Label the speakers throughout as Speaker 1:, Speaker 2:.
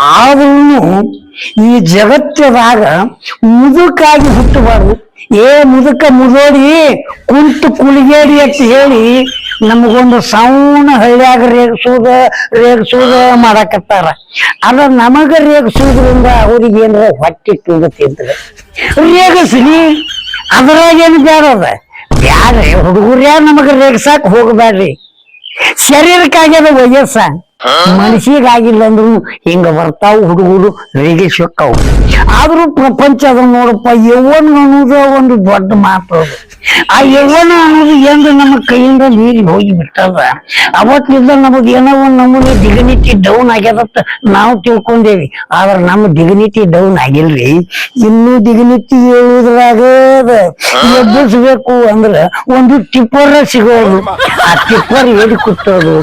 Speaker 1: ಆದ್ರೂ ಈ ಜಗತ್ತದಾಗ ಮುದುಕಾಗಿ ಹುಟ್ಟಬಾರ್ದು. ಏ ಮುದುಕ ಮುದೋಡಿ ಕುಂತು ಕುಲಿಗೇಡಿ ಅಂತ ಹೇಳಿ ನಮಗೊಂದು ಸೌಣ ಹಳ್ಳಿಯಾಗ ರೇಗಿಸೋದ ರೇಗಿಸೋದ ಮಾಡಕತ್ತಾರ. ಅದ ನಮಗ ರೇಗಿಸೋದ್ರಿಂದ ಅವ್ರಿಗೆ ಏನಾರ ಹೊಟ್ಟೆ ತುಂಬತಿದ್ರೆ ರೇಗಿಸ್ಲಿ ಅದ್ರಾಗೇನು ಬೇಡದ ಬ್ಯಾಡ್ರಿ ಹುಡುಗರ್ಯಾ ನಮಗ ರೇಗ್ಸಾಕ್ ಹೋಗಬ್ಯಾಡ್ರಿ. ಶರೀರಕ್ಕಾಗ್ಯದ ವಯಸ್ಸ. ಮನಸ್ಸಿಗಾಗಿಲ್ಲ ಅಂದ್ರು ಹಿಂಗ ಬರ್ತಾವ ಹುಡುಗರು ರೇಗಿಸ್ಬೇಕಾವು ಆದ್ರೂ ಪ್ರಪಂಚ ಅದ ನೋಡಪ್ಪ, ಯೌವನ ಅನ್ನೋದು ಒಂದು ದೊಡ್ಡ ಮಾತು ಆ ಯೌವನ ಅನ್ನೋದು ಎಂದು ನಮ್ಮ ಕೈಯಿಂದ ನೀರಿ ಹೋಗಿ ಬಿಟ್ಟದ? ಅವತ್ತಿಂದ ನಮಗ್ ಏನೋ ಒಂದ್ ನಮೂನೆ ಡೌನ್ ಆಗ್ಯದತ್ತ ನಾವು ತಿಳ್ಕೊಂಡೇವಿ. ಆದ್ರ ನಮ್ಮ ದಿಗನಿತಿ ಡೌನ್ ಆಗಿಲ್ರಿ. ಇನ್ನೂ ದಿಗನಿತಿ ಹೇಳುದ್ರಾಗ. ಎಬ್ಬಿಸ್ಬೇಕು ಅಂದ್ರ ಒಂದು ಟಿಪ್ಪರ ಸಿಗೋದು. ಆ ಟಿಪ್ಪರ್ ಎಲ್ಲಿ ಕುತ್ತೋದು?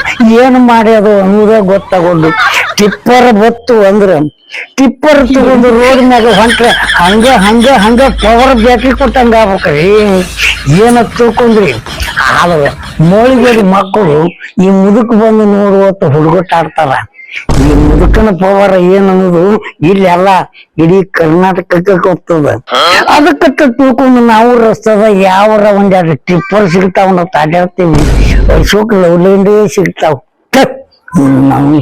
Speaker 1: ಏನು ಮಾಡ್ಯೋದು ಅನ್ನೋದ ಗೊತ್ತಾಗೋದು. ಟಿಪ್ಪರ್ ಬತ್ತು ಅಂದ್ರ, ಟಿಪ್ಪರ್ ತಗೊಂಡು ರೋಡ್ ಮ್ಯಾಗ ಹೊಂಟ್ರೆ ಹಂಗ ಹಂಗ ಹಂಗ ಪವರ್ ಬ್ಯಾಟ್ರಿ ಕೊಟ್ಟಂಗ ಆಗ್ಬೇಕ್ರಿ. ಏನ ತಿಳ್ಕೊಂಡ್ರಿ? ಆದ್ರೆ ಮೋಳಿಗೇರಿ ಮಕ್ಕಳು ಈ ಮುದುಕ್ ಬಂದು ನೋಡುವತ್ತ ಹುಡುಗಟ್ಟ ಆಡ್ತಾರ. ಈ ಮುದುಕನ ಪವರ್ ಏನನ್ನೋದು ಇಲ್ಲಿ ಎಲ್ಲ ಇಡೀ ಕರ್ನಾಟಕಕ್ಕೆ ಹೋಗ್ತದ ಅದಕ್ಕೆ ತಿಳ್ಕೊಂಡು ನಾವು ರಸ್ತದ ಯಾವ ಒಂದೆರಡು ಟಿಪ್ಪರ್ ಸಿಗ್ತಾವ ನಾವು ತಾಡ್ಯಾಡ್ತೀವಿ ಅಶೋಕ್ ಲವ್ಲೇಂಡೇ ಸಿಗ್ತಾವ. ನಾವು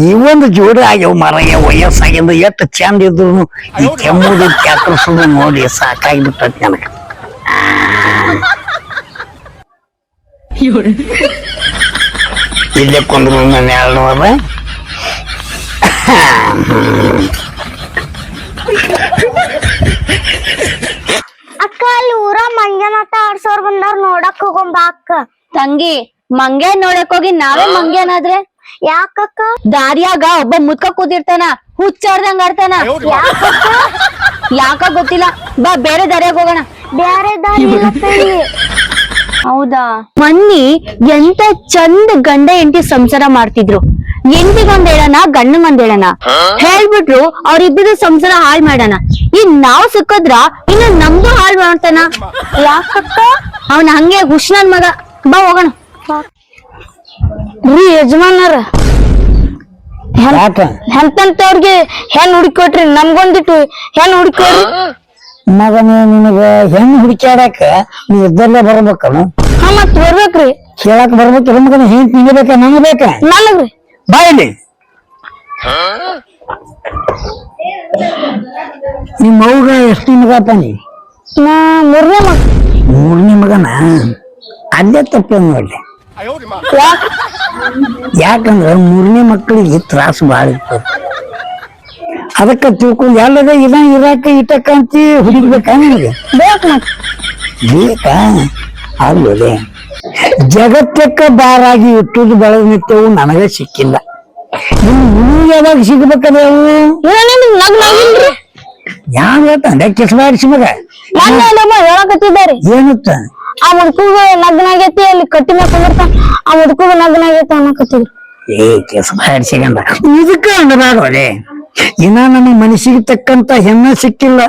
Speaker 1: ನೀವೊಂದು ಜೋಡಿ ಆಗ್ಯಾವ ಮರಯ್ಯ ವಯಸ್ಸಾಗಿಂದ ಎಷ್ಟು ಚಂದ ಇದ್ರು ಈ ಕೆಮ್ಮುದು ಕ್ಯಾಕರ್ಸೋದು ನೋಡಿ ಸಾಕಾಗ್ಬಿಟ್ಟತ್ ನನಗ. ಇಲ್ಲೇ ಕೊಂದ್ರು ನನ್ನ ಎರಡು ಅದ
Speaker 2: ಅಕ್ಕ ಅಲ್ಲಿ ಊರ ಮಂಜನಾಟ ಆಡ್ಸೋರ್ ಬಂದಾರ ನೋಡಕ್ ಹೋಗೊಂಬ ಅಕ್ಕ
Speaker 3: ತಂಗಿ ಮಂಗ್ಯ ನೋಡಕ್ ಹೋಗಿ ನಾವೇ ಮಂಗ್ಯನಾದ್ರೆ?
Speaker 2: ಯಾಕಕ್ಕ?
Speaker 3: ದಾರಿಯಾಗ ಒಬ್ಬ ಮುದ್ಕ ಕೂತಿರ್ತಾನ ಹುಚ್ಚಾಡ್ದಂಗ ಆಡ್ತಾನ. ಯಾಕ ಗೊತ್ತಿಲ್ಲ. ಬಾ ಬೇರೆ ದಾರಿಯಾಗ ಹೋಗೋಣ.
Speaker 2: ಬ್ಯಾರೆ ದಾರಿ.
Speaker 3: ಹೌದಾ? ಮನ್ನಿ ಎಂತ ಚಂದ ಗಂಡ ಹೆಂಡತಿ ಸಂಸಾರ ಮಾಡ್ತಿದ್ರು. ಹೆಂಡತಿಗೊಂದ್ ಹೇಳಣ ಗಂಡಗೊಂದ್ ಹೇಳಣ ಹೇಳ್ಬಿಟ್ರು ಅವ್ರಿಬ್ಬರು ಸಂಸಾರ ಹಾಳ್ ಮಾಡೋಣ ಇನ್ ನಾವ್ ಸಿಕ್ಕದ್ರ ಇನ್ನು ನಮ್ದು ಹಾಳ್ ಮಾಡ್ತಾನ. ಯಾಕಕ್ಕ? ಅವನ ಹಂಗೆ ಹುಷ್ಣನ್ ಮಗ. ಬಾ ಹೋಗೋಣ.
Speaker 2: ರೀ ಯಜಮಾನರ
Speaker 1: ಯಾಕ?
Speaker 2: ಎಂತಂತವ್ರಿಗೆ ಹೆಣ್ ಹುಡುಕೊಟ್ರಿ ನಮ್ಗೊಂದಿಟ್ಟು ಹೆಣ್ ಹುಡುಕೋರಿ
Speaker 1: ಮಗನ ನಿನಗ ಹೆಣ್ಣು ಹುಡುಕ್ಯಾಡಕ ನೀ ಇದ್ದಲ್ಲೇ ಬರ್ಬೇಕನು?
Speaker 2: ಹಾ ಮತ್ ಬರ್ಬೇಕ್ರಿ.
Speaker 1: ಕೇಳಕ್ ಬರ್ಬೇಕು ಮಗನ ಹೆಂಗ್ ನಿಂಗೆ ಬೇಕ ನನಗೆ ಬೇಕ?
Speaker 2: ನನಗ್ರಿ.
Speaker 1: ಬಾ ಇಲ್ಲಿ. ನಿಮ್ಮ ಅವ್ಗ ಎಷ್ಟು ಮಗ ನೀ?
Speaker 2: ನಾ ಮೂರನೇ ಮಗ.
Speaker 1: ಮೂರನೇ ಮಗನ? ಅಲ್ಲೇ ತಪ್ಪೇನು ಯಾಕಂದ್ರೆ
Speaker 2: ಯಾಕ
Speaker 1: ಯಾಕಂದ್ರ ಮೂರನೇ ಮಕ್ಕಳಿಗೆ ತ್ರಾಸ ಭಾಳ ಇರ್ತದ. ಅದಕ್ಕ ತಿಳ್ಕೊಂಡು ಎಲ್ಲದ ಇದ ಇರಾಕ ಇಟ್ಟಕ್ಕಂತಿ ಹುಡುಕ್ಬೇಕಾ ನಿನಗೆ?
Speaker 2: ಬೇಕ್?
Speaker 1: ಅಲ್ಲದೆ ಜಗತ್ತಕ್ಕ ಬಾರಾಗಿ ಇಟ್ಟುದು ಬೆಳೆದ ನಿತ್ಯವು ನನಗೆ ಸಿಕ್ಕಿಲ್ಲ. ನಿನಗೆ ಯಾವಾಗ ಸಿಗ್ಬೇಕದ ಯಾವ ಹೇಳ್ತಾನೆ ಕೆಸಬಾರಿಸಿ ಮಗ. ಏನತ್ತ
Speaker 2: ಆ ಮುದುಕುಗ ಲಗ್ನ ಆಗೈತಿ ಅಲ್ಲಿ ಕಟ್ಟಿ ಮ್ಯಾಗ ಕುಂದಿರ್ತಾನ ಆ ಮುದುಕುಗ ಲಗ್ನ ಆಗೈತಿ ಅನ್ನಕತ್ತಿದ್ರು
Speaker 1: ಏ ಕೆಸಬಾರಿಸಿಗಂದ ಇದಕ್ಕ ಅನ್ನಬಾರ್ವಲೆ ಇನ್ನ ನಮ್ಮ ಮನಸ್ಸಿಗೆ ತಕ್ಕಂತ ಹೆಣ್ಣ ಸಿಕ್ಕಿಲ್ಲ.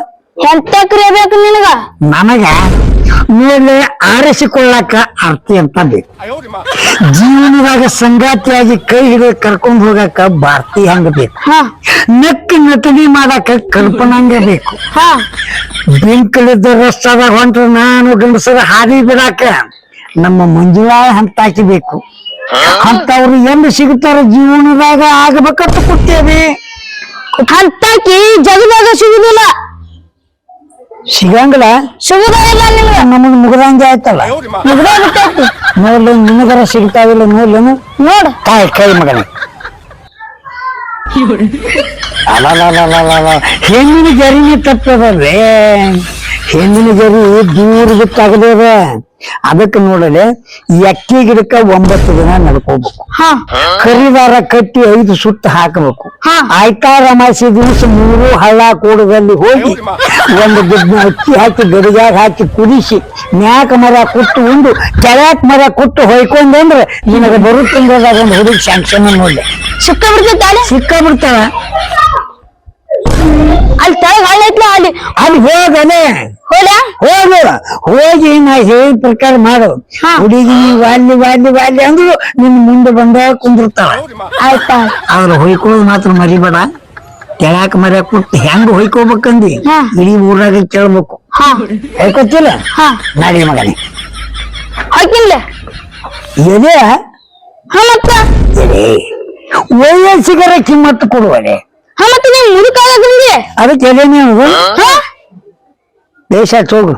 Speaker 2: ಎಂತಕ್ರಿ ಬೇಕು ನಿನಗ?
Speaker 1: ನನಗ? ಮೇಲೆ ಆರಿಸಿಕೊಳ್ಳಾಕ ಅರ್ಥಿ ಅಂತ ಬೇಕು. ಜೀವನದಾಗ ಸಂಗಾತಿಯಾಗಿ ಕೈ ಹಿಡಿದು ಕರ್ಕೊಂಡು ಹೋಗಾಕ ಭಾರತಿ ಹಂಗ ಬೇಕು.
Speaker 2: ಹಾ.
Speaker 1: ನಕ್ಕಿ ನಟನೆ ಮಾಡಾಕ ಕಲ್ಪನಂಗ ಬೇಕು.
Speaker 2: ಹಾ.
Speaker 1: ಬೆಂಕಲಿದ್ದ ರಸ್ತಾದಾಗ ಹೊಂಟ್ರ ನಾನು ಗಂಡಸರ ಹಾದಿ ಬಿಡಾಕ ನಮ್ಮ ಮಂಜುಳಾ ಹಂತಾಕಿ ಬೇಕು. ಅಂತವ್ರು ಎಲ್ಲಿ ಸಿಗುತ್ತಾರ ಜೀವನದಾಗ ಆಗಬೇಕಂತ ಕೊಡ್ತೇವೆ
Speaker 2: ಹಂತಾಕಿ ಜಗದಾಗ ಸಿಗುದಿಲ್ಲ.
Speaker 1: ಸಿಗಂಗಿಲ್ಲ.
Speaker 2: ಸಿಗುದೇ ಇಲ್ಲ ನಿನಗ
Speaker 1: ನಮಗ್ ಮುಗ್ದಂಗೆ ಆಯ್ತಲ್ಲ.
Speaker 2: ಮುಗ್ದೇ ಬಿಟ್ಟೈತಿ
Speaker 1: ನೋಡ್ಲಿ ನಿನಗರ ಸಿಗ್ತಾವಿಲ್ಲ ನೋಡ್ಲೇನು
Speaker 2: ನೋಡ.
Speaker 1: ಕಾಯ್ ಕೈ ಮಗನ. ಅಲಲಲಲಲಲ. ಹೆಣ್ಣಿನ ಜರಿನೇ ತಪ್ಪದಲ್ವೇ ಹೆಣ್ಣಿನ ಜರಿ ದೂರ ಬಿತ್ತಾಗದೇದ ಅದಕ್ಕೆ ನೋಡಲೆ ಎಕ್ಕಿ ಗಿಡಕ್ಕ ಒಂಬತ್ತು ದಿನ ನಡ್ಕೋಬೇಕು.
Speaker 2: ಹಾ.
Speaker 1: ಕರಿದಾರ ಕಟ್ಟಿ ಐದು ಸುತ್ತ ಹಾಕಬೇಕು.
Speaker 2: ಹಾ.
Speaker 1: ಆಯ್ತಾರ ಅಮಾಸಿ ದಿವಸ ಮೂರು ಹಳ್ಳ ಕೂಡದಲ್ಲಿ ಹೋಗಿ ಒಂದು ಗುಡ್ನ ಅಕ್ಕಿ ಹಾಕಿ ಗಡಿಗಾಗ ಹಾಕಿ ಕುದಿಸಿ ಮ್ಯಾಕ ಮರ ಕುಟ್ಟು ಉಂಡು ಕೆಳಕ್ ಮರ ಕುಟ್ಟು ಹೊಯ್ಕೊಂಡ್ರೆ ನಿನಗೆ ಬರು ತಿಂಗಳದಾಗ ಒಂದು ಹುಡುಗಿ ಶಾಂಕ್ಷನ್ ನೋಡ್ಲಿ
Speaker 2: ಸಿಕ್ಕ ಬಿಡ್ತೈತಿ
Speaker 1: ಸಿಕ್ಕ ಬಿಡ್ತಾವ
Speaker 2: ಅಲ್ಲಿ ತಳಗ ಹಳ್ಳ ಅಲ್ಲಿ?
Speaker 1: ಅಲ್ಲಿ ಹೋಗನೆ
Speaker 2: ಹೋಲ
Speaker 1: ಹೋಗು ಹೋಗಿ ನಾ ಹೇಳಿದ ಪ್ರಕಾರ ಮಾಡು.
Speaker 2: ಹಾ.
Speaker 1: ಹುಡುಗಿ ವಾಲಿ ವಾಲಿ ವಾಲಿ ಅಂದ್ರು ನಿನ್ ಮುಂದೆ ಬಂದ ಕುಂದಿರ್ತಾಳ.
Speaker 2: ಆಯ್ತಾ
Speaker 1: ಅವ್ರ ಹೊಯ್ಕೊಳ್ಳೋದು ಮಾತ್ರ ಮರಿಬೇಡ. ಕೆಳಾಕ ಮರ್ಯಾಕ ಕೊಟ್ಟು ಹೆಂಗ್ ಹೊಯ್ಕೋಬೇಕಂದಿ?
Speaker 2: ಹಾ.
Speaker 1: ಇಡೀ ಊರಾಗ ಕೇಳ್ಬೇಕು.
Speaker 2: ಹಾ.
Speaker 1: ಹೊಯ್ಕೊತಿಲ್ಲ
Speaker 2: ಹಾ.
Speaker 1: ನಾಡಿ ಮಗನೇ.
Speaker 2: ಹಾಕಿಲ್ಲ
Speaker 1: ಎದೆ?
Speaker 2: ಹಾ ಮತ್ತ.
Speaker 1: ಎದೆ? ವಯಸ್ಸಿಗರ ಕಿಮ್ಮತ್ತು ಕೊಡುವರೆ
Speaker 2: ಹಾ ಮತ್ತ ನೀವ್ ಮುದುಕಾಗಂಗೆ
Speaker 1: ಅದಕ್ಕೆ
Speaker 2: ಹಾ?
Speaker 1: ದೇಶ ಹೋಗು.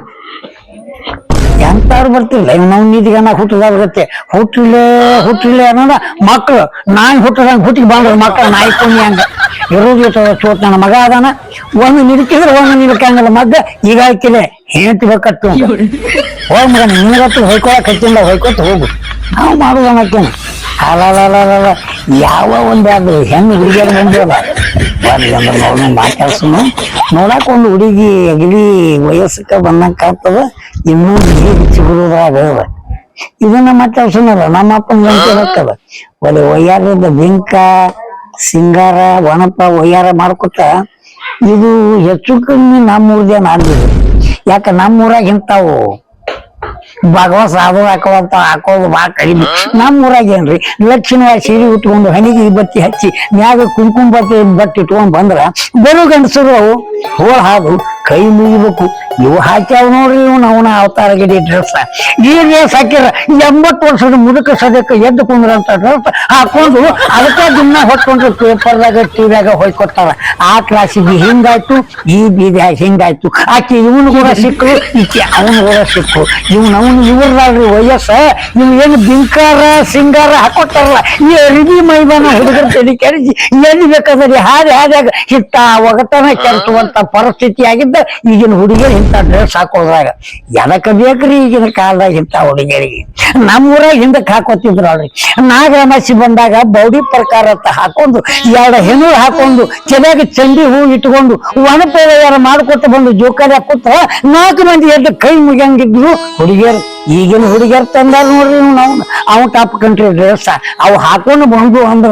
Speaker 1: ಎಂತಾರು ಬರ್ತಿಲ್ಲ ನಾವು ನೀತಿಗನ್ನ ಹುಟ್ಟದಾಗತ್ತೆ ಹುಟ್ಟಿಲೆ ಹುಟ್ಟಿಲೇ ಅನ್ನೋದ ಮಕ್ಕಳು ನಾನ್ ಹುಟ್ಟದಂಗ ಹುಟ್ಟಿಗೆ ಬಂದ್ರ ಮಕ್ಕಳು ನಾಯಿ ಕುಣಿ ಹಂಗ. ಇರೋದು ಚೋಟ್ ನನ್ನ ಮಗ ಅದಾನ. ಒಂದು ನಿಲ್ಕಿದ್ರೆ ಒಂದು ನಿಲ್ಕಂಗಲ್ಲ ಮದ್ದ ಈಗ ಹಾಕಿಲೆ ಹೆಂಡತಿ ಬೇಕತ್ತು ಹೋಗ್ ಮಗ ನಿನಗತ್ತು ಹೊಯ್ಕೊಳಕ್ ಹಚ್ಚಿಂದ ಹೊಯ್ಕೊತ ಹೋಗು. ನಾವು ಮಾಡುದನ್ನಕ್ಕೇನೆ ಅಲ್ಲ ಯಾವ ಒಂದ್ ಅದು ಹೆಣ್ಣು ಹುಡುಗಿಯರು ಬಂದಿವಲ್ಲ ಬರ್ಲಿ ಅಂದ್ರೆ ನೋಡೋಣ ಮಾತಾಡ್ಸೋಣ ನೋಡಾಕ ಒಂದು ಹುಡುಗಿ ಅಗದಿ ವಯಸ್ಸಕ್ಕ ಬಂದಂಗ ಕಾಣ್ತದ ಇನ್ನೂ ನೀರು ಚಿಗುರುದಾಗ ಅದ. ಇದನ್ನ ಮಾತಾಡ್ಸೋಣಲ್ಲ ನಮ್ಮ ಅಪ್ಪನ ಗಂಟೆ ಒಲೆ ಒಯ್ಯಾರದ ಬಿಂಕ ಸಿಂಗಾರ ಒಣಪ ಒಯ್ಯಾರ ಮಾಡ್ಕೊತ ಇದು ಹೆಚ್ಚು ಕಮ್ಮಿ ನಮ್ಮೂರ್ದೇ ನಾಡಿದ್ದು ಯಾಕ ನಮ್ಮೂರಾಗ ಇಂತಾವು ಭಗವತ್ ಸಾಧು ಹಾಕೋಂತ ಹಾಕೋದು ಬಾ ಕಡಿಮೆ. ನಮ್ಮ ಊರಾಗ ಏನ್ರಿ ಸೀರೆ ಉಟ್ಕೊಂಡು ಹಣಿಗೆ ಬತ್ತಿ ಹಚ್ಚಿ ಮ್ಯಾಗ ಕುಂಕುಮ ಬತ್ತಿ ಬಟ್ಟಿ ಇಟ್ಕೊಂಡ್ ಬಂದ್ರ ಬರೋ ಗಂಡಸರು ಅವು, ಹೋಳ್ ಹಾದು ಕೈ ಮುಗಿಬೇಕು. ಇವು ಹಾಕ್ಯಾವ ನೋಡ್ರಿ ಇವ್ನ ಅವನ ಅವತಾರ ಗಿಡಿ ಡ್ರೆಸ್ ಈ ಡ್ರೆಸ್ ಹಾಕಿರ ಎಂಬತ್ತು ವರ್ಷದ ಮುದುಕ ಸದ್ಯಕ್ಕೆ ಎದ್ದು ಕುಂದ್ರಂತ ಡ್ರೆಸ್ ಹಾಕೊಂಡು ಅದಕ್ಕ ದಿನ ಹೊತ್ಕೊಂಡು ಪೇಪರ್ದಾಗ ಟಿವಿಯಾಗ ಹೊಯ್ಕೊತಾರ ಆ ಕ್ಲಾಸಿಗೆ ಹಿಂಗಾಯ್ತು, ಈ ಬೀದಿ ಹಿಂಗಾಯ್ತು. ಆಕೆ ಇವನು ಕೂಡ ಸಿಕ್ಕರು ಈಕೆ ಅವನು ಕೂಡ ಸಿಕ್ಕು. ಇವ್ನ ಅವನು ಇವ್ರಲ್ರಿ ವಯಸ್ಸ, ಇವ್ ಏನು ಬಿಂಕಾರ, ಸಿಂಗಾರ ಹಾಕೊಟ್ಟಾರಲ್ಲ, ಈ ಅರಿಬಿ ಮೈದಾನ ಹುಡುಗರ ತಲೆ ಕೆಡಿಸಿ ಎಲ್ಲಿ ಬೇಕಾದ್ರೆ ಹಾದಿ ಹಾದಿಯಾಗ ಹಿಟ್ಟ ಒಗತನ ಕೆರೆಸುವಂತ ಪರಿಸ್ಥಿತಿ ಆಗಿದ್ದ ಈಗಿನ ಹುಡುಗಿಯರು ಇಂಥ ಡ್ರೆಸ್ ಹಾಕೋದ್ರಾಗ ಎದಕ್ಕೆ ಬೇಕ್ರಿ ಈಗಿನ ಕಾಲದಾಗ ಇಂಥ ಹುಡುಗಿಯರಿಗೆ? ನಮ್ಮೂರಾಗ ಹಿಂದಕ್ಕೆ ಹಾಕೋತಿದ್ರು ಅಲ್ರಿ ನಾಗರಮಾಸಿ ಬಂದಾಗ ಬೌಡಿ ಪ್ರಕಾರ ಅಂತ ಹಾಕೊಂಡು ಎರಡು ಹೆಣ್ಣು ಹಾಕೊಂಡು ತಲೆಗೆ ಚಂಡಿ ಹೂ ಇಟ್ಕೊಂಡು ಒಣಪೇರ ಮಾಡ್ಕೊತ ಬಂದು ಜೋಕಾಲಿ ಹಾಕುತ್ತ ನಾಲ್ಕು ಮಂದಿ ಎದ್ದು ಕೈ ಮುಗಿಯಂಗಿದ್ರು ಹುಡುಗಿಯರು. ಈಗಿನ ಹುಡುಗಿಯರ್ ತಂದಾರ ನೋಡ್ರಿ ನಾವು ಅವ್ ಟಾಪ್ ಕಂಟ್ರಿ ಡ್ರೆಸ್ ಅವು ಹಾಕೊಂಡು ಬಂದು ಅಂದ್ರ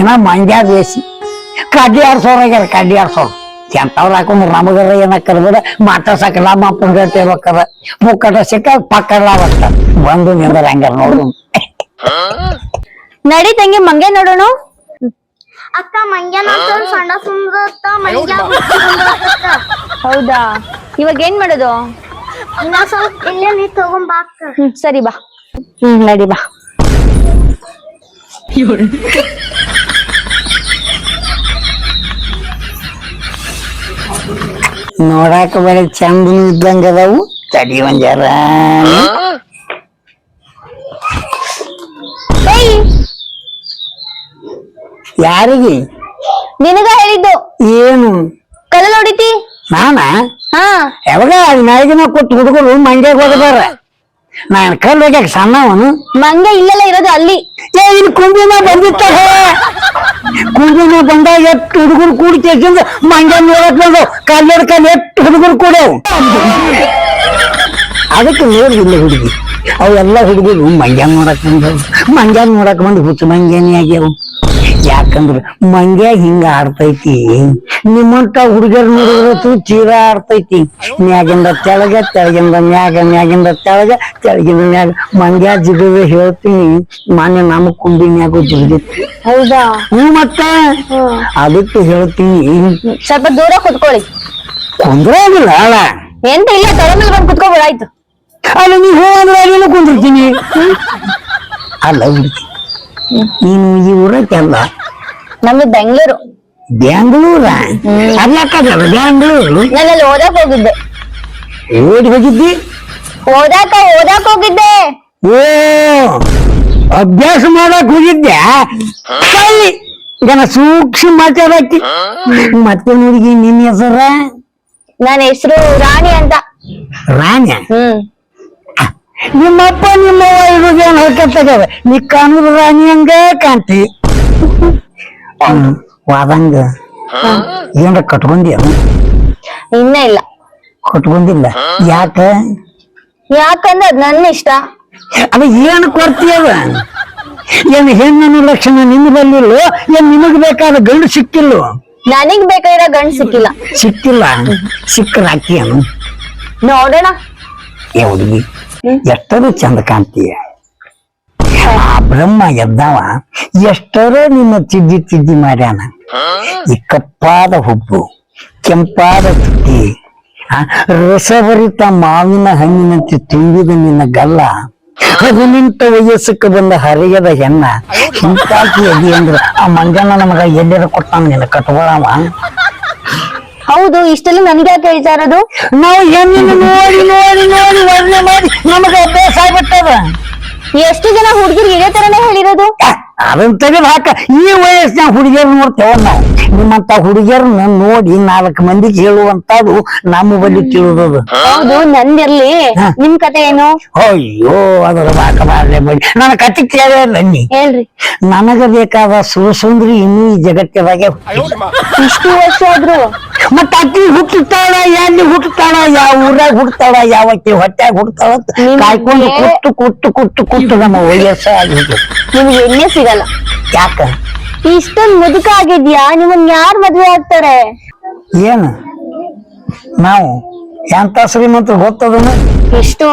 Speaker 1: ಏನ ಮಂಡ್ಯ ದೇಸಿ. ಕಡ್ಡಿ ಆಡ್ಸೋರಾಗ್ಯಾರ ಕಡ್ಡಿ ಆಡ್ಸೋರು ಎಂತವ್ರು ಹಾಕೊಂಡು ನಮಗರ ಏನಕ್ಕದ ಮಾತಾಡ್ಸಕ ನಮ್ಮ ಅಪ್ಪನ ಗಟ್ಟಿ ಬೇಕದ ಮುಕ್ಕಟ ಸಿಕ್ಕ ಪಕ್ಕಡ ಬತ್ತ ಬಂದು ನಿಂದ್ರ ಹಂಗಾರ ನೋಡು.
Speaker 3: ನಡಿ ತಂಗಿ ಮಂಗೆ ನೋಡೋಣ.
Speaker 2: ಅಕ್ಕ ಮಂಗ್ಯಾನ ಸಣ್ಣ ಸುಂದರತ್ತ ಮಂಗ್ಯ
Speaker 3: ಹೌದಾ? ಇವಾಗ ಏನ್ ಮಾಡೋದು?
Speaker 2: ಸ್ವಲ್ಪ ಇಲ್ಲೇ ನೀ ತಗೊಂಬಾ ಅಕ್ಕ.
Speaker 3: ಹ್ಮ್ ಸರಿ ಬಾ. ಹ್ಮ್ ನಡಿ ಬಾ.
Speaker 1: ನೋಡಾಕ ಬರೀ ಚಂದ ಇದ್ದಂಗ ಅದಾವು. ತಡಿ ಒಂಜಾರ ಜರ. ಯಾರಿಗೆ?
Speaker 3: ನಿನಗ ಹೇಳಿದ್ದು.
Speaker 1: ಏನು?
Speaker 3: ಕಲ್ಲ ನೋಡಿತಿ?
Speaker 1: ನಾನಾ?
Speaker 3: ಹಾ.
Speaker 1: ಯಾವಾಗ ನಾವು ಕೊಟ್ಟು ಹುಡುಗರು ಮಂಡ್ಯಾಗ ಹೋಗದಾರ ನಾನು ಕಲ್ಲು ಹೋಗ್ಯಾಕ ಸಣ್ಣವನು
Speaker 3: ಮಂಗ ಇಲ್ಲೆಲ್ಲ ಇರೋದು ಅಲ್ಲಿ.
Speaker 1: ಏ ಇಲ್ಲಿ ಕುಂಬಿನ ಬಂದಿತ್ತಾರ ಕುಂಬಿನ ಬಂದಾಗ ಎಟ್ ಹುಡುಗರು ಕೂಡಿ ಕೇಸಿಂದ ಮಂಡ್ಯ ನೋಡಕ್ ಬಂದು ಕಲ್ಲೆಡ್ ಕಲ್ ಎಟ್ ಹುಡುಗರು ಕೂಡವು. ಅದಕ್ಕೆ ನೋಡಿಲ್ಲ ಹುಡುಗಿ. ಅವೆಲ್ಲ ಹುಡುಗರು ಮಂಡ್ಯ ನೋಡಕ್ ಬಂದವು. ಮಂಡ್ಯ ನೋಡಕ್ ಬಂದು ಹುಚ್ಚು ಮಂಗ್ಯಾನಿ ಆಗ್ಯಾವು. ಯಾಕಂದ್ರ ಮಂಡ್ಯ ಹಿಂಗ ಆಡ್ತೈತಿ. ನಿಮ್ಮಂತ ಹುಡುಗರ ನೋಡಿದ್ರತು ಚೀರ ಆಡ್ತೈತಿ. ಮ್ಯಾಗಿಂದ ತೆಳಗ ತೆಳಗಿಂದ ಮ್ಯಾಗ ಮ್ಯಾಗಿಂದ ತೆಳಗ ತೆಳಗಿಂದ ಮ್ಯಾಗ. ಮಂಡ್ಯ ಜಿಗದ ಹೇಳ್ತೀನಿ ಮಾನ್ಯ ನಮ್ಮ ಕುಂಬಿನ್ಯಾಗು ಜಿಗಿದಿತ್ತು
Speaker 3: ಹೌದಾ?
Speaker 1: ಹ್ಮ್ ಮತ್ತ? ಅದಕ್ಕೆ ಹೇಳ್ತೀನಿ.
Speaker 3: ಸ್ವಲ್ಪ ದೂರ ಕುತ್ಕೊಳ್ಳಿ.
Speaker 1: ಕುಂದ್ರಾಗಿಲ್ಲ ಅಲ್ಲ
Speaker 3: ಎಂತ ಇಲ್ಲ ತಲೆ ಮೇಲೆ ಬಂದು ಕುತ್ಕೋಬೋದಾಯ್ತು
Speaker 1: ಅಲ್ಲ ನೀವು ಹೋ ಅಲ್ಲಿ ಕುಂದಿರ್ತೀನಿ ಅಲ್ಲ ಹುಡುಗಿ ನೀನು ಈ ಊರಕ್ಕೆಲ್ಲ
Speaker 3: ನಮ್ದು ಬೆಂಗಳೂರು.
Speaker 1: ಬೆಂಗಳೂರ? ಅಲ್ಲಕ್ಕಲ್ಲ ಬೆಂಗಳೂರು?
Speaker 3: ನಾನು ಅಲ್ಲಿ ಓದಾಕ್ ಹೋಗಿದ್ದೆ.
Speaker 1: ಓಡಿ ಹೋಗಿದ್ದಿ?
Speaker 3: ಓದಾಕ ಓದಾಕ್ ಹೋಗಿದ್ದೆ.
Speaker 1: ಓ ಅಭ್ಯಾಸ ಮಾಡಕ್ ಹೋಗಿದ್ದೆ? ಜನ ಸೂಕ್ಷ್ಮ ಮಾತಾಡಕ್ಕೆ. ಮತ್ತೆ ಹುಡುಗಿ ನಿನ್ನ ಹೆಸರ?
Speaker 3: ನನ್ನ ಹೆಸರು ರಾಣಿ ಅಂತ.
Speaker 1: ರಾಣಿ?
Speaker 3: ಹ್ಮ್.
Speaker 1: ನಿಮ್ಮಪ್ಪ ನಿಮ್ಮ ಇರೋದು ಏನ್ ಹೇಳ್ಕೊತಾಗ ನೀ ಕಾಣುದ ರಾಣಿ ಹಂಗ ಕಾಂತಿ ಹ್ಮ್, ವಾದಂಗ. ಏನ್ರ ಕಟ್ಕೊಂಡಿ
Speaker 3: ಇನ್ನ ಇಲ್ಲ.
Speaker 1: ಕಟ್ಕೊಂಡಿಲ್ಲ. ಯಾಕ?
Speaker 3: ಯಾಕಂದ್ರೆ ಅದ್ ನನ್ನ ಇಷ್ಟ.
Speaker 1: ಅದ ಏನ್ ಕೊಡ್ತೀಯವ ಏನ್ ಹೆಣ್ಣನ ಲಕ್ಷಣ ನಿನ್ನ ಬಂದಿಲ್ಲ? ಏನ್ ನಿಮಗ್ ಬೇಕಾದ ಗಂಡು ಸಿಕ್ಕಿಲ್ಲ?
Speaker 3: ನನಗ್ ಬೇಕಾಗಿರೋ ಗಂಡ್ ಸಿಕ್ಕಿಲ್ಲ.
Speaker 1: ಸಿಕ್ಕಿಲ್ಲ. ಸಿಕ್ಕರ ಅನು
Speaker 3: ನೋಡೋಣ.
Speaker 1: ಏ ಹುಡುಗಿ ಎಷ್ಟರು ಚಂದ ಕಾಣ್ತೀಯ? ಆ ಬ್ರಹ್ಮ ಎದ್ದಾವ ಎಷ್ಟರ ನಿನ್ನ ತಿದ್ದಿ ತಿದ್ದಿ ಮಾಡ್ಯಾನ. ಈ ಕಪ್ಪಾದ ಹುಬ್ಬು ಕೆಂಪಾದ ತುಟಿ ರಸಭರಿತ ಮಾವಿನ ಹಣ್ಣಿನಂತೆ ತುಂಬಿದ ನಿನ್ನ ಗಲ್ಲ ಹದಿನೆಂಟು ವಯಸ್ಸಕ್ಕೆ ಬಂದ ಹರಿಯದ ಹೆಣ್ಣ ಹಿಂತಾಕಿ ಎದಿ ಅಂದ್ರೆ ಆ ಮಂಜನ ನಮಗ ಎಲ್ಲರ ಕೊಟ್ಟಾನ ನಿನ್ನ ಕಟ್ಕೊಳವ
Speaker 3: ಹೌದು ಇಷ್ಟೆಲ್ಲ ನನ್ಗೆ ಯಾಕೆ ಹೇಳ್ತಾ ಇರೋದು?
Speaker 1: ನಾವು ಹೆಣ್ಣಿನ ನೋಡಿ ನೋಡಿ ನೋಡಿ ವರ್ಣೆ ಮಾಡಿ ನಮಗೆ ಅಭ್ಯಾಸ ಆಗ್ಬಿಟ್ಟವ
Speaker 3: ಎಷ್ಟು ಜನ ಹುಡುಗಿರು ಇದೇ ತರನೇ ಹೇಳಿರೋದು?
Speaker 1: ಅದನ್ನ ತೆಗೆದು ಹಾಕ. ಈ ವಯಸ್ಸಿನ ಹುಡುಗಿಯರ್ ನೋಡ್ತೇವ ನಾವು ನಿಮ್ಮಂತ ಹುಡುಗಿಯರನ್ನ ನೋಡಿ ನಾಲ್ಕು ಮಂದಿಗೆ ಹೇಳುವಂತದು ನಮ್ಮ ಬಳಿ ತಿಳಿದದು
Speaker 3: ಹೌದು ನಂದಿರ್ಲಿ. ನಿಮ್ ಕತೆ ಏನು?
Speaker 1: ಅಯ್ಯೋ ಅದರ ಬಾಕ ಬಾರ್ಲೆ ಬಳಿ ನನ್ನ ಕತೆ ಕೇಳೇ ನನ್ನಿ
Speaker 3: ಹೇಳ್ರಿ.
Speaker 1: ನನಗ ಬೇಕಾದ ಸುಸುಂದ್ರಿ ಇನ್ನೂ ಈ ಜಗತ್ತಿದಾಗೆ ಹುಟ್ಟಿಲ್ಲ.
Speaker 3: ಇಷ್ಟು ವರ್ಷ ಆದ್ರು?
Speaker 1: ಮತ್ತ ಅಕ್ಕಿ ಹುಟ್ಟುತ್ತಾಳ ಎಲ್ಲಿ ಹುಟ್ಟುತ್ತಾಳ ಯಾವ ಊರಾಗ ಹುಟ್ಟುತ್ತಾಳ ಯಾವಕ್ಕೆ ಹೊಟ್ಯಾಗ ಹುಟ್ಟುತ್ತಾಳ ಅಂತ
Speaker 3: ನಿಮ್ಗೆ-
Speaker 1: ಕಾಯ್ಕೊಂಡು ಕುಟ್ಟು ಕುಟ್ಟು ಕುಟ್ಟು ಕುಟ್ಟು ನಮ್ಮ ವಯಸ್ಸಾಗಿ
Speaker 3: ನಿಮ್ಗೆ ಎಣ್ಣೆ ಸಿಗಲ್ಲ
Speaker 1: ಯಾಕ?
Speaker 3: ಇಷ್ಟೊಂದ್ ಮುದುಕ ಆಗಿದ್ಯಾ ನಿಮ್ಮನ್ ಯಾರ್ ಮದ್ವೆ ಆಗ್ತಾರೆ?
Speaker 1: ಏನು? ನಾವು ಎಂತ ಶ್ರೀಮಂತರು ಗೊತ್ತದನು?
Speaker 3: ಎಷ್ಟು?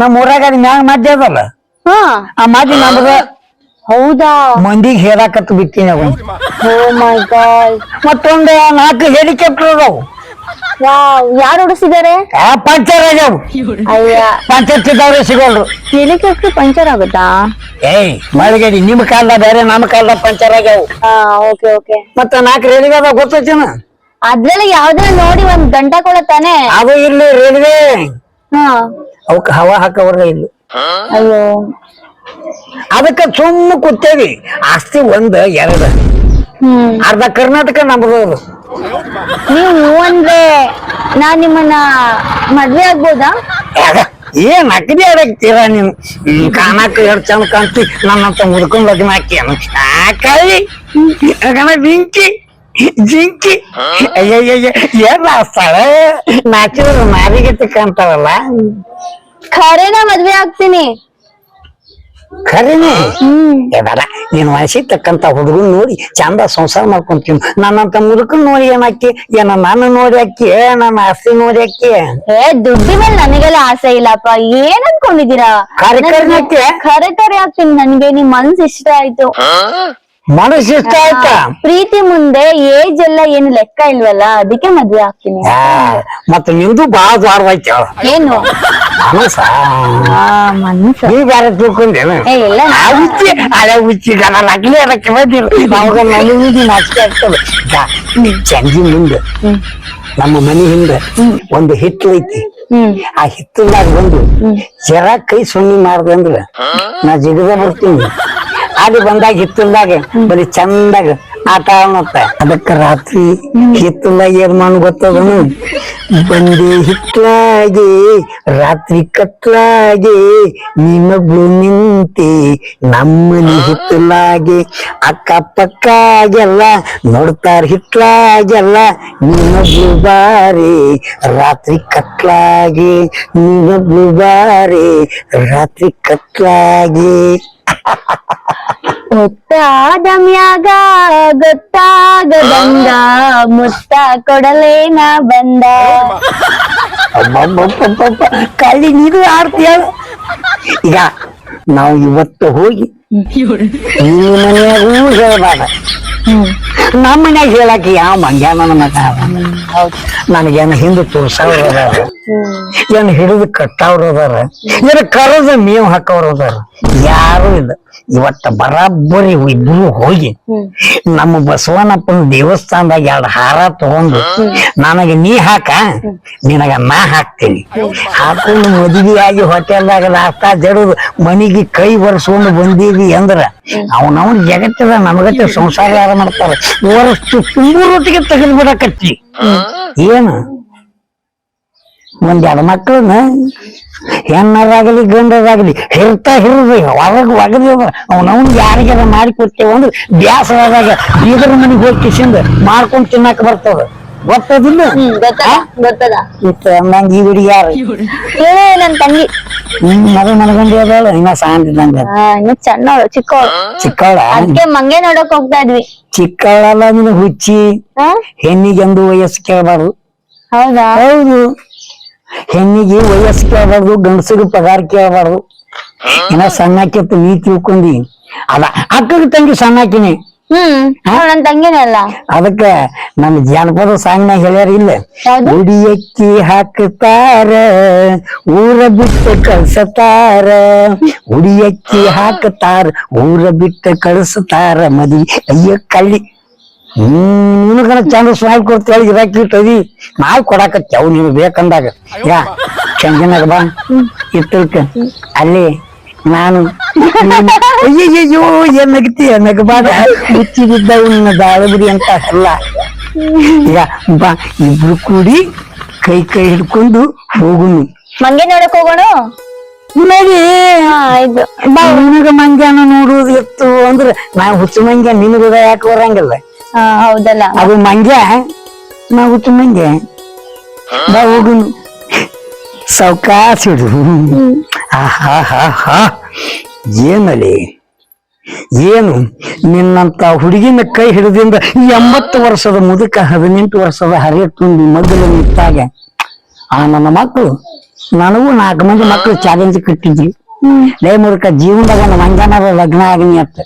Speaker 1: ನಮ್ಮ ಊರಾಗ ಅದ್ ಮ್ಯಾಗ ಮಧ್ಯ ಅದಲ್ಲ.
Speaker 3: ಹಾ.
Speaker 1: ಆ ಮಧ್ಯ ನಮ್ದ
Speaker 3: ಹೌದಾ?
Speaker 1: ಮಂದಿಗೆ ಹೇಳಾಕತ್ ಬಿಟ್ಟಿನ
Speaker 3: ಗಾಡ್
Speaker 1: ಮತ್ತೊಂದು ನಾಲ್ಕು ಹೆಲಿಕಾಪ್ಟರ್ ಅದಾವು.
Speaker 3: ವಾವ್ ಯಾರು ಉಡಿಸಿದ್ದಾರೆ?
Speaker 1: ಆ ಪಂಚರ್ ಆಗ್ಯಾವು
Speaker 3: ಅಯ್ಯ.
Speaker 1: ಪಂಚರ್ ತಿದ್ದವ್ರೆ ಸಿಗೋಲ್ರು.
Speaker 3: ಹೆಲಿಕಾಪ್ಟರ್ ಪಂಚರ್ ಆಗುತ್ತಾ?
Speaker 1: ಏಯ್ ಮಳಗಡಿ ನಿಮ್ ಕಾಲ್ದ ಬೇರೆ ನಮ್ಮ ಕಾಲ್ದ ಪಂಚರ್ ಆಗ್ಯಾವು
Speaker 3: ಹಾ ಓಕೆ ಓಕೆ.
Speaker 1: ಮತ್ತ ನಾಲ್ಕು ರೈಲ್ವೆ ಅದ ಗೊತ್ತೈತೇನ
Speaker 3: ಅದ್ರಲ್ಲಿ ಯಾವ್ದಾರ ನೋಡಿ ಒಂದ್ ಗಂಟ ಕೊಡತಾನೆ
Speaker 1: ಅದು ಇಲ್ಲಿ ರೈಲ್ವೆ
Speaker 3: ಹಾ.
Speaker 1: ಅವಕ್ ಹವಾ ಹಾಕವ್ರ ಇಲ್ಲಿ
Speaker 3: ಅಯ್ಯೋ.
Speaker 1: ಅದಕ್ಕ ಸುಮ್ಮ ಕೂತೇವಿ. ಆಸ್ತಿ ಒಂದ್ ಎರಡ್.
Speaker 3: ಹ್ಮ್.
Speaker 1: ಅರ್ಧ ಕರ್ನಾಟಕ ನಮ್ದು ಅದು.
Speaker 3: ನೀವು ಅಂದ್ರೆ ನಾನ್ ನಿಮ್ಮನ್ನ ಮದ್ವೆ ಆಗ್ಬೋದಾ?
Speaker 1: ಏನ್ ಅಕಡಿ ಆಡಕ್ತೀರ ನೀನು ಕಾಣಕ್ ಎರಡ್ ಚಂದ ಕಾಣ್ತಿ ನನ್ನಂತ ಮುದ್ಕೊಂಡ್ ಲಗ್ನ ಹಾಕ್ಯಾನ ಕಾಯಿ ಗಣ ಜಿಂಕಿ ಜಿಂಕಿ. ಅಯ್ಯಯ್ಯ ಏನ್ ಸ್ಥಳ? ನಾಚಿದ್ರೆ ನಾರಿಗತಿ ಕಾಣ್ತಾವಲ್ಲ
Speaker 3: ಖರೇನ ಮದ್ವೆ ಆಗ್ತೀನಿ.
Speaker 1: ಖರೇನೆ? ಬೇಡ ನೀನ್ ವಯಸ್ಸಿಗೆ ತಕ್ಕಂತ ಹುಡುಗನ್ ನೋಡಿ ಚಂದ ಸಂಸಾರ ಮಾಡ್ಕೊಂತೀನಿ. ನನ್ನಂತ ಮುದುಕನ್ ನೋಡಿ ಏನಾಕಿ ಏನ ನನ್ನ ನೋಡಿ ಹಾಕಿ ನನ್ನ ಆಸ್ತಿ ನೋಡಿ ಹಾಕಿ
Speaker 3: ಏ ದುಡ್ಡಿ ಮೇಲೆ ನನಗೆಲ್ಲ ಆಸೆ ಇಲ್ಲಪ್ಪ. ಏನ್ ಅನ್ಕೊಂಡಿದೀರಾ
Speaker 1: ಖರೆ?
Speaker 3: ಖರೆ ಹಾಕ್ತೀನಿ ನನ್ಗೆ ನಿಮ್ ಮನ್ಸ್ ಇಷ್ಟ ಆಯ್ತು.
Speaker 1: ಮನಸ್ಸು ಇಷ್ಟ ಆಯ್ತಾ?
Speaker 3: ಪ್ರೀತಿ ಮುಂದೆ ಏಜ್ ಎಲ್ಲ ಏನು ಲೆಕ್ಕ ಇಲ್ವಲ್ಲ ಅದಕ್ಕೆ ಮದ್ವೆ ಆಗ್ತೀನಿ.
Speaker 1: ಆ, ಮತ್ತೆ ನಿಂದು ಬಾಳ ದ್ವಾರವಾಯ್ತು
Speaker 3: ಏನು?
Speaker 1: ಮನಸ್ಸ
Speaker 3: ಆ, ಮನ್ಸ
Speaker 1: ನೀ ಬೇರೆ ತಿಳ್ಕೊಂಡೇನು?
Speaker 3: ಏ ಇಲ್ಲ
Speaker 1: ಆ ಹುಚ್ಚಿ ಹಳೆ ಹುಚ್ಚಿ ನಾನು ಅಗ್ಲಿ ಅದಕ್ಕೆ ಬಂದಿಲ್ಲ ಅವಾಗ ನನಗೆ ನಾಚಿಕೆ ಆಗ್ತದೆ. ಈಗ ಚಂದಿ ಮುಂದೆ ನಮ್ಮ ಮನಿ ಹಿಂದೆ ಒಂದು ಹಿತ್ತಲು ಐತಿ.
Speaker 3: ಹ್ಮ್.
Speaker 1: ಆ ಹಿತ್ತಲ್ದಾಗ ಬಂದು ಜರ ಕೈ ಸುಮ್ಮನೆ ಮಾಡ್ದಂದ್ರ ನಾ ಜಿಗದ ಬರ್ತೀನಿ. ಅಲ್ಲಿ ಬಂದಾಗ ಹಿತ್ತಲ್ದಾಗ ಬರೀ ಚಂದಾಗ ಆಟ ಅನ್ನತ್ತ ಅದಕ್ಕ ರಾತ್ರಿ ಹಿತ್ತಲ್ದಾಗ ಏನ್ ಮಾಡ್ ಗೊತ್ತದನು? ಬಂದಿ ಹಿತ್ಲಾಗಿ, ರಾತ್ರಿ ಕತ್ಲಾಗೆ ಬ್ಲೂ ನಿಂತೆ, ನಮ್ಮನಿ ಹಿತ್ತಲಾಗಿ ಅಕ್ಕ ಪಕ್ಕಾಗೆಲ್ಲ ನೋಡ್ತಾರ ಹಿತ್ಲಾಗೆಲ್ಲ ನೀನೊಬ್ಳು ಬಾರಿ, ರಾತ್ರಿ ಕಟ್ಲಾಗಿ ನೀನೊಬ್ಳು ಬಾರಿ, ರಾತ್ರಿ ಕತ್ಲಾಗೆ.
Speaker 3: ಗೊತ್ತಾದ ಮ್ಯಾಗ ಗೊತ್ತಾಗದಂಗ ಮುತ್ತ ಕೊಡಲೇನ ಬಂದ
Speaker 1: ಅಬ್ಬಬ್ಬಬ್ಬಬ್ಬಬ್ಬ, ಕಳ್ಳಿ ನೀನು ಆಡ್ತೀಯ ಈಗ ನಾವು ಇವತ್ತು ಹೋಗಿ ನಿನ್ನ ಮನೆಯಾಗೂ ಹೇಳ್ಬಾರ್ದ ನಮ್ಮ ಮನ್ಯಾಗ ಹೇಳಕ್ಕೆ ಯಾವ ಮಂಗ್ಯಾನ ಮಗ ಅದ ನನಗೇನು ಹಿಂದೆ ತೋರ್ಸವ್ರು ಅದಾರ ಏನ್ ಹಿಡಿದು ಕಟ್ಟವ್ರು ಅದಾರ ಏನ ಕರೆದ ಮೇವ್ ಹಾಕವ್ರು ಅದಾರ ಯಾರು ಇಲ್ಲ. ಇವತ್ತ ಬರಾಬ್ಬರಿ ಇಬ್ರು ಹೋಗಿ. ನಮ್ಮ ಬಸವನಪ್ಪನ ದೇವಸ್ಥಾನದಾಗ ಎರಡು ಹಾರ ತಗೊಂಡು ನನಗೆ ನೀ ಹಾಕ ನಿನಗ ನಾ ಹಾಕ್ತೀನಿ. ಹಾಕೊಂಡು ಮದುವೆ ಆಗಿ ಹೋಟೆಲ್ದಾಗ ನಾಷ್ಟಾ ಜಡದು ಮನಿಗೆ ಕೈ ಬರ್ಸ್ಕೊಂಡು ಬಂದೀವಿ ಅಂದ್ರ ಅವನವನ್ ಜಗತ್ತದ ನಮಗತ್ತೆ ಸಂಸಾರ ಯಾರ ಮಾಡ್ತಾರ? ವರ್ಷ ತುಂಬೂರೊಟ್ಟಿಗೆ ತೆಗೆದು ಬಿಡಕತ್ತಿ ಏನು? ಒಂದ್ ಎರಡು ಮಕ್ಕಳನ್ನ ಹೆಣ್ಣರಾಗಲಿ ಗಂಡರಾಗಲಿ ಹಿರ್ತಾ ಹಿರಿದು ಹೊರಗ್ ಒಗದಿ ಅವನವನ್ ಯಾರಿಗಾರ ಮಾಡಿ ಕೊಟ್ಟೇವ ಅಂದ್ರೆ ಬ್ಯಾಸರಾದಾಗ ಬೀದರ ಮನೆಗೆ ಹೋಗಿ ಕಿಸಿಂದ ಮಾಡ್ಕೊಂಡ್ ತಿನ್ನಕ್ ಬರ್ತದ. ಗೊತ್ತದಿಲ್ಲ?
Speaker 3: ಗೊತ್ತದ
Speaker 1: ಇತ್ತ ಅಂದಂಗ ಈ ಹುಡುಗಿ ಯಾರು?
Speaker 3: ಹೇಳೇ ನನ್ ತಂಗಿ.
Speaker 1: ಹ್ಮ್ ಮಗ ಮನಗಂಡಿ ಅದಾಳ ಇನ್ನ
Speaker 3: ಆ, ಇನ್ನು ಸಣ್ಣವಳು ಚಿಕ್ಕವಳು
Speaker 1: ಚಿಕ್ಕವಳ
Speaker 3: ಅದಕ್ಕೆ ಮಂಗೆ ನೋಡಕ್ ಹೋಗ್ತಾ ಇದ್ವಿ.
Speaker 1: ಚಿಕ್ಕವಳಲ್ಲ ನೀನು ಹುಚ್ಚಿ? ಹೆಣ್ಣಿಗೆಂದು ವಯಸ್ಸು ಕೇಳಬಾರ್ದು.
Speaker 3: ಹೌದಾ?
Speaker 1: ಹೌದು. ಹೆಣ್ಣಿಗೆ ವಯಸ್ಸು ಕೇಳಬಾರ್ದು ಗಂಡಸಿಗೆ ಪಗಾರ ಕೇಳಬಾರ್ದು ಏನ ಸಣ್ಣಕ್ಕಿತ್ತು ನೀ ತಿಳ್ಕೊಂಡಿ. ಅದ ಅಕ್ಕಗ ತಂಗಿ ಸಣ್ಣಕ್ಕಿನಿ
Speaker 3: ಹ್ಮ್ ನನ್ ತಂಗಿನೇ ಅಲ್ಲ.
Speaker 1: ಅದಕ್ಕ ನಮ್ಮ ಜಾನಪದ ಸಾಂಗ್ನಾಗ ಹೇಳ್ಯಾರ ಇಲ್ಲ? ಉಡಿಯಕ್ಕಿ ಹಾಕ್ತಾರ ಊರ ಬಿಟ್ಟು ಕಳ್ಸತಾರ. ಉಡಿಯಕ್ಕಿ ಹಾಕ್ತಾರ ಊರ ಬಿಟ್ಟು ಕಳ್ಸತಾರ ಮದಿ. ಅಯ್ಯ ಕಳ್ಳಿ. ನಿನಗನ ಚಂದ ಸ್ವಾಮಿ ಕೊಡ್ತೇಳಿ ಇರಾಕಿ ಇಟ್ಟದಿ ನಾವ್ ಕೊಡಾಕತ್ತೇವ್ ನೀನು ಬೇಕಂದಾಗ. ಯಾ ಚಂದನಾಗ ಬಾ ಇಟ್ಟಲ್ಕ ಅಲ್ಲಿ ನಾನು ಅಯ್ಯಯ್ಯೋ ಏನ್ ನಗತಿ ನಗಬಾಡ ಮುಚ್ಚಿ ಬಿದ್ದ ನಿನ್ನ ದಾಳಬಿಡಿ ಅಂತ ಅಲ್ಲ. ಈಗ ಬಾ ಇಬ್ರು ಕೂಡಿ ಕೈ ಕೈ ಹಿಡ್ಕೊಂಡು ಹೋಗುನು
Speaker 3: ಮಂಗೆ ನೋಡಕ್ ಹೋಗೋಣ?
Speaker 1: ನೋಡಿ ನಿನಗ ಮಂಗ್ಯಾನ ನೋಡುವುದು ಇತ್ತು ಅಂದ್ರೆ ನಾ ಹುಚ್ಚು ಮಂಗ್ಯ ನಿನಗ ಯಾಕೆ ಬರಂಗಿಲ್ಲ?
Speaker 3: ಹೌದಲ್ಲ.
Speaker 1: ಅದು ಮಂಜ ನಾವು ಮಂಗ್ಯ? ಬಾ ಹೋಗುನು ಸಾವ್ಕಾಶ ಹಿಡಿದು. ಆಹಾ ಹಾ ಹಾ ಏನಲಿ? ಏನು? ನಿನ್ನಂತ ಹುಡುಗಿನ ಕೈ ಹಿಡಿದಿಂದ ಎಂಬತ್ತು ವರ್ಷದ ಮುದುಕ ಹದಿನೆಂಟು ವರ್ಷದ ಹರಿಯ ತುಂಬಿ ಮಗ್ಗಲು ನಿಂತಾಗ. ಆ ನನ್ನ ಮಕ್ಕಳು. ನನಗೂ ನಾಲ್ಕು ಮಂದಿ ಮಕ್ಕಳು ಚಾಲೆಂಜ್ ಕಟ್ಟಿದ್ವಿ. ಲೇ ಮುದುಕ ಜೀವನದಾಗ ನಮ್ಮ ಮಂಗನರ ಲಗ್ನ ಆಗಿನಿ ಅಂತ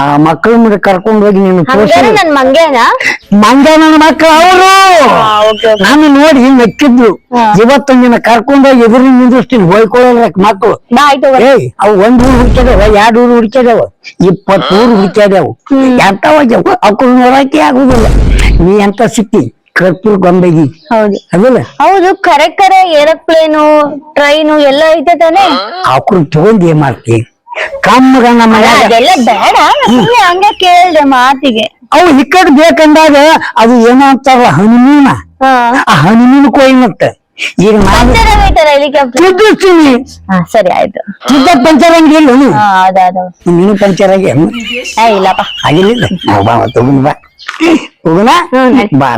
Speaker 1: ಆ ಮಕ್ಕಳ ಮುಂದೆ ಕರ್ಕೊಂಡು ಹೋಗಿ ನೀನು ತೋರಿಸಿ
Speaker 3: ಹಂಗಾರೆ ನನ್ ಮಂಗೇನಾ?
Speaker 1: ಮಕ್ಕಳು ಅವರು. ನಾನು ನೋಡಿ ಮೆಕ್ಕಿದ್ಲು ಇವತ್ತು ನಿನ್ನ ಕರ್ಕೊಂಡೋಗಿ ಎದುರು ನಿಂದಿಸ್ತೀನಿ ಹೋಯ್ಕೊಳ್ಳ ಮಕ್ಕಳು
Speaker 3: ಬಾ ಆಯ್ತು ಹೋಗೋಣ.
Speaker 1: ಏಯ್ ಅವು ಒಂದ್ ಊರು ಹುಡ್ಕ್ಯಾದವ ಎರಡ್ ಊರು ಹುಡ್ಕ್ಯಾದವ ಇಪ್ಪತ್ತೂರು ಊರು ಎಂತ ಹೋಗ್ಯಾವ ಅವ್ರು ನೋಡಕ್ಕೆ ಆಗುದಿಲ್ಲ. ನೀ ಎಂತ ಸಿಕ್ಕಿ? ಕರ್ಪೂರ್ ಗೊಂಬೆಗಿ
Speaker 3: ಹೌದು.
Speaker 1: ಅದಿಲ್ಲ?
Speaker 3: ಹೌದು ಕರೆ ಕರೆ ಏರೋಪ್ಲೇನು ಟ್ರೈನು ಎಲ್ಲ ಐತೆ ತಾನೆ?
Speaker 1: ಅವ್ರು ತಗೊಂಡ್ ಏನ್ ಮಾಡ್ತಿ? ಕಮ್ಮಗ ನಮ್ಮ ಮನ್ಯಾಗ
Speaker 3: ಅದೆಲ್ಲ ಬೇಡ ಸುಮ್ನೆ ಹಂಗೆ ಕೇಳ್ದೆ ಮಾತಿಗೆ.
Speaker 1: ಅವು ಇಕ್ಕಡ್ ಬೇಕಂದಾಗ ಅದು ಏನೋ ಅಂತಾರಲ್ಲ ಹನುಮೂನ?
Speaker 3: ಹಾ.
Speaker 1: ಆ ಹನುಮೂನ್ ಕೋಯ್ ಈಗ ನಾನು
Speaker 3: ಪಂಚರ್ ಆಗೈತಲ್ಲ ಹೆಲಿಕಾಪ್ಟರ್
Speaker 1: ತಿದ್ದಿಸ್ತೀನಿ
Speaker 3: ಹಾ ಸರಿ ಆಯ್ತು.
Speaker 1: ತಿದ್ದ ಪಂಚರ್ ಅಂಗಡಿ ಇಲ್ಲ
Speaker 3: ಹಾ ಅದಾದ
Speaker 1: ನೀನು ಪಂಚರ್ ಆಗಿ
Speaker 3: ಏ ಇಲ್ಲಪ್ಪ.
Speaker 1: ಆಗಿಲ್ಲ ನಾವು ಬಾ ತಗೊಂಡ್ ಬಾ. ಹೋಗೋಣ? ಬಾ